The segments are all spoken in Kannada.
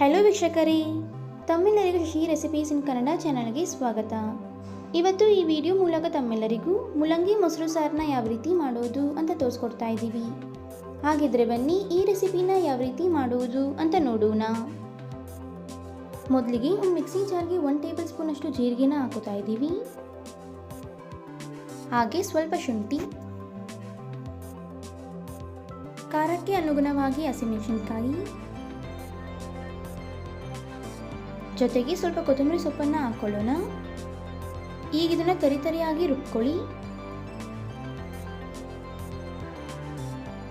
ಹಲೋ ವೀಕ್ಷಕರೇ, ತಮ್ಮೆಲ್ಲರಿಗೂ ಶಶಿ ರೆಸಿಪೀಸ್ ಇನ್ ಕನ್ನಡ ಚಾನಲ್ಗೆ ಸ್ವಾಗತ. ಇವತ್ತು ಈ ವಿಡಿಯೋ ಮೂಲಕ ತಮ್ಮೆಲ್ಲರಿಗೂ ಮುಲಂಗಿ ಮೊಸರು ಸಾರನ್ನ ಯಾವ ರೀತಿ ಮಾಡೋದು ಅಂತ ತೋರಿಸ್ಕೊಡ್ತಾ ಇದ್ದೀವಿ. ಹಾಗಿದ್ರೆ ಬನ್ನಿ ಈ ರೆಸಿಪಿನ ಯಾವ ರೀತಿ ಮಾಡುವುದು ಅಂತ ನೋಡೋಣ. ಮೊದಲಿಗೆ ಒಂದು ಮಿಕ್ಸಿ ಜಾರ್ಗೆ ಒನ್ ಟೇಬಲ್ ಸ್ಪೂನಷ್ಟು ಜೀರಿಗೆನ ಹಾಕೋತಾ ಇದ್ದೀವಿ. ಹಾಗೆ ಸ್ವಲ್ಪ ಶುಂಠಿ, ಖಾರಕ್ಕೆ ಅನುಗುಣವಾಗಿ ಹಸಿಮೆಣಸಿನ್ಕಾಯಿ ಜೊತೆಗೆ ಸ್ವಲ್ಪ ಕೊತ್ತಂಬರಿ ಸೊಪ್ಪನ್ನು ಹಾಕೊಳ್ಳೋಣ. ಈಗ ಇದನ್ನು ತರಿತರಿಯಾಗಿ ರುಬ್ಕೊಳ್ಳಿ.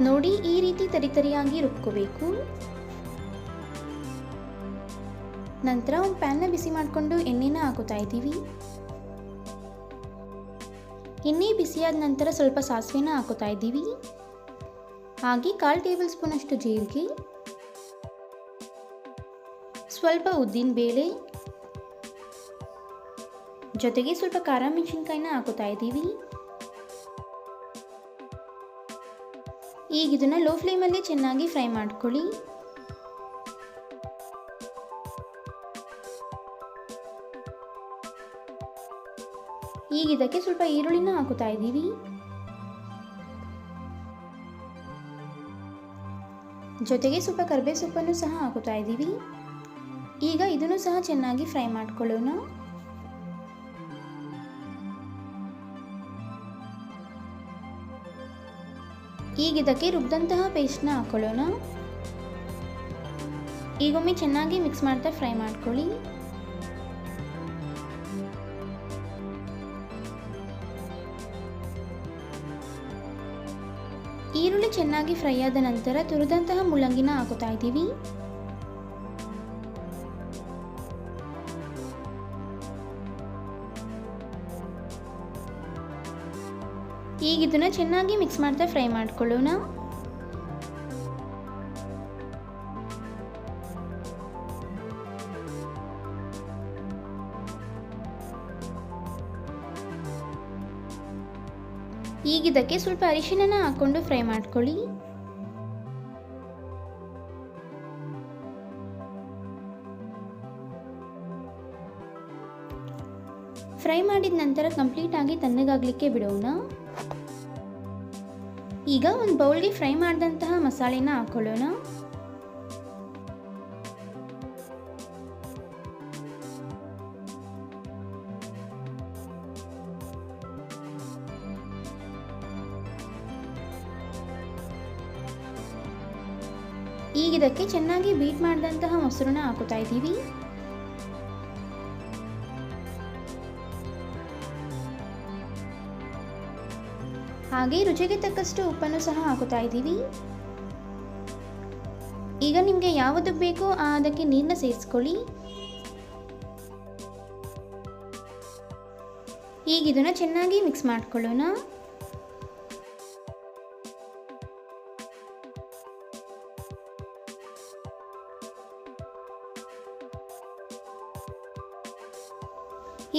ನೋಡಿ, ಈ ರೀತಿ ತರಿತರಿಯಾಗಿ ರುಬ್ಕೋಬೇಕು. ನಂತರ ಒಂದು ಪ್ಯಾನ್ನ ಬಿಸಿ ಮಾಡಿಕೊಂಡು ಎಣ್ಣೆನ ಹಾಕೋತಾ ಇದ್ದೀವಿ. ಎಣ್ಣೆ ಬಿಸಿಯಾದ ನಂತರ ಸ್ವಲ್ಪ ಸಾಸಿವೆನ ಹಾಕೋತಾ ಇದ್ದೀವಿ. ಹಾಗೆ ಕಾಲು ಟೇಬಲ್ ಸ್ಪೂನ್ ಅಷ್ಟು ಜೀರಿಗೆ. ಸ್ವಲ್ಪ ಉದ್ದಿನ ಬೇಳೆ ಜೊತೆಗೆ ಸ್ವಲ್ಪ ಖಾರ ಮೆಣಸಿನ್ಕಾಯಿನ ಹಾಕುತ್ತಾ ಇದ್ದೀವಿ. ಈಗ ಇದನ್ನು ಲೋ ಫ್ಲೇಮಲ್ಲಿ ಚೆನ್ನಾಗಿ ಫ್ರೈ ಮಾಡ್ಕೊಳ್ಳಿ. ಈಗ ಇದಕ್ಕೆ ಸ್ವಲ್ಪ ಈರುಳ್ಳಿನ ಹಾಕುತ್ತಾ ಇದ್ದೀವಿ. ಜೊತೆಗೆ ಸ್ವಲ್ಪ ಕರಿಬೇವು ಸೊಪ್ಪನ್ನು ಸಹ ಹಾಕುತ್ತಾ ಇದ್ದೀವಿ. ಈಗ ಇದನ್ನು ಸಹ ಚೆನ್ನಾಗಿ ಫ್ರೈ ಮಾಡ್ಕೊಳ್ಳೋಣ. ಈಗ ಇದಕ್ಕೆ ರುಬ್ಬಿದಂತಹ ಪೇಸ್ಟ್ನ ಹಾಕೊಳ್ಳೋಣ. ಈಗೊಮ್ಮೆ ಚೆನ್ನಾಗಿ ಮಿಕ್ಸ್ ಮಾಡ್ತಾ ಫ್ರೈ ಮಾಡ್ಕೊಳ್ಳಿ. ಈರುಳ್ಳಿ ಚೆನ್ನಾಗಿ ಫ್ರೈ ಆದ ನಂತರ ತುರಿದಂತಹ ಮುಳ್ಳಂಗಿನ ಹಾಕುತ್ತಾ ಇದ್ದೀವಿ. ಈಗ ಇದನ್ನು ಚೆನ್ನಾಗಿ ಮಿಕ್ಸ್ ಮಾಡ್ತಾ ಫ್ರೈ ಮಾಡ್ಕೊಳ್ಳೋಣ. ಈಗ ಇದಕ್ಕೆ ಸ್ವಲ್ಪ ಅರಿಶಿನ ಹಾಕೊಂಡು ಫ್ರೈ ಮಾಡ್ಕೊಳ್ಳಿ. ಫ್ರೈ ಮಾಡಿದ ನಂತರ ಕಂಪ್ಲೀಟ್ ಆಗಿ ತಣ್ಣಗಾಗಲಿಕ್ಕೆ ಬಿಡೋಣ. ಈಗ ಒಂದು ಬೌಲ್ಗೆ ಫ್ರೈ ಮಾಡಿದಂತಹ ಮಸಾಲೆನ ಹಾಕೊಳ್ಳೋಣ. ಈಗ ಇದಕ್ಕೆ ಚೆನ್ನಾಗಿ ಬೀಟ್ ಮಾಡಿದಂತಹ ಮೊಸರನ್ನ ಹಾಕುತ್ತಾ ಇದ್ದೀವಿ. ಹಾಗೆ ರುಚಿಗೆ ತಕ್ಕಷ್ಟು ಉಪ್ಪನ್ನು ಸಹ ಹಾಕುತ್ತಾ ಇದ್ದೀವಿ. ಈಗ ನಿಮಗೆ ಯಾವುದು ಬೇಕೋ ಅದಕ್ಕೆ ನೀರನ್ನ ಸೇರಿಸ್ಕೊಳ್ಳಿ. ಈಗ ಇದನ್ನು ಚೆನ್ನಾಗಿ ಮಿಕ್ಸ್ ಮಾಡ್ಕೊಳ್ಳೋಣ.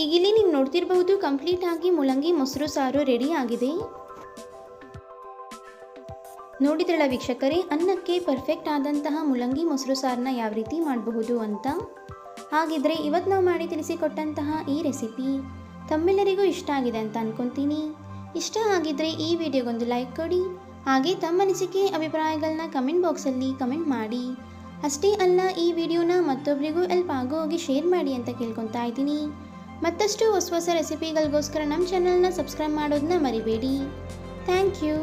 ಈಗಿಲ್ಲಿ ನೀವು ನೋಡ್ತಿರಬಹುದು ಕಂಪ್ಲೀಟ್ ಆಗಿ ಮುಲಂಗಿ ಮೊಸರು, ಸಾರು ರೆಡಿ ಆಗಿದೆ. ನೋಡಿದ್ರಲ್ಲ ವೀಕ್ಷಕರೇ, ಅನ್ನಕ್ಕೆ ಪರ್ಫೆಕ್ಟ್ ಆದಂತಹ ಮುಲಂಗಿ ಮೊಸರು ಸಾರನ್ನ ಯಾವ ರೀತಿ ಮಾಡಬಹುದು ಅಂತ? ಹಾಗಿದ್ರೆ ಇವತ್ತು ನಾವು ಮಾಡಿ ತಿಳಿಸಿಕೊಟ್ಟಂತಹ ಈ ರೆಸಿಪಿ ತಮ್ಮೆಲ್ಲರಿಗೂ ಇಷ್ಟ ಆಗಿದೆ ಅಂತ ಅನ್ಕೊಂತೀನಿ. ಇಷ್ಟ ಆಗಿದ್ರೆ ಈ ವಿಡಿಯೋಗೊಂದು ಲೈಕ್ ಕೊಡಿ, ಹಾಗೆ ತಮ್ಮ ಅನಿಸಿಕೆ ಅಭಿಪ್ರಾಯಗಳನ್ನ ಕಮೆಂಟ್ ಬಾಕ್ಸಲ್ಲಿ ಕಮೆಂಟ್ ಮಾಡಿ. ಅಷ್ಟೇ ಅಲ್ಲ, ಈ ವಿಡಿಯೋನ ಮತ್ತೊಬ್ಬರಿಗೂ ಎಲ್ಪ್ ಆಗೋ ಶೇರ್ ಮಾಡಿ ಅಂತ ಕೇಳ್ಕೊತಾ ಇದ್ದೀನಿ. ಮತ್ತಷ್ಟು ಹೊಸ ಹೊಸ ರೆಸಿಪಿಗಳಿಗೋಸ್ಕರ ನಮ್ಮ ಚಾನಲ್ನ ಸಬ್ಸ್ಕ್ರೈಬ್ ಮಾಡೋದನ್ನ ಮರಿಬೇಡಿ. Thank you